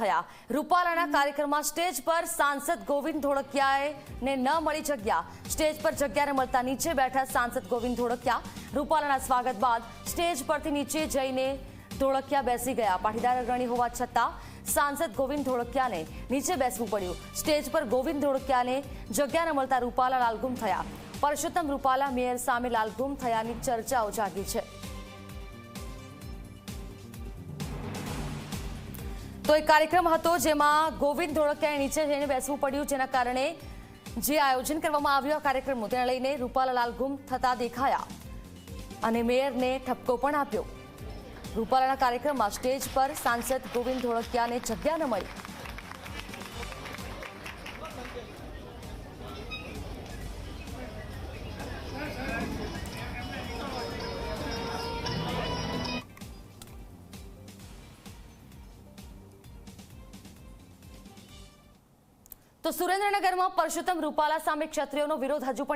થયા. રૂપાલાના કાર્યક્રમમાં સ્ટેજ પર સાંસદ ગોવિંદ ધોળકિયાએને ન મળી જગ્યા. સ્ટેજ પર જગ્યાને મળતા નીચે બેઠા સાંસદ ગોવિંદ ધોળકિયા. રૂપાલાના સ્વાગત બાદ સ્ટેજ પરથી નીચે જઈને ધોળકિયા બેસી ગયા. પાટીદાર અગ્રણી હોવા છતાં સાંસદ ગોવિંદ ધોળકિયાને નીચે બેસવું પડ્યું. સ્ટેજ પર ગોવિંદ ધોળકિયાને જગ્યા ન મળતા રૂપાલા લાલગુમ થયા. પરસોત્તમ રૂપાલા મેયર સામે લાલગુમ થયાની ચર્ચાઓ જાગી છે. તો એક કાર્યક્રમ હતો જેમાં ગોવિંદ ધોળકિયાએ નીચે જઈને બેસવું પડ્યું, જેના કારણે જે આયોજન કરવામાં આવ્યું આ કાર્યક્રમનું, તેને લઈને રૂપાલાલાલ ગુમ થતા દેખાયા અને મેયરને ઠપકો પણ આપ્યો. રૂપાલાના કાર્યક્રમમાં સ્ટેજ પર સાંસદ ગોવિંદ ધોળકિયાને જગ્યા ન મળી. તો સુરેન્દ્રનગરમાં પરસોત્તમ રૂપાલા સામે ક્ષત્રિયોનો વિરોધ હજુ પણ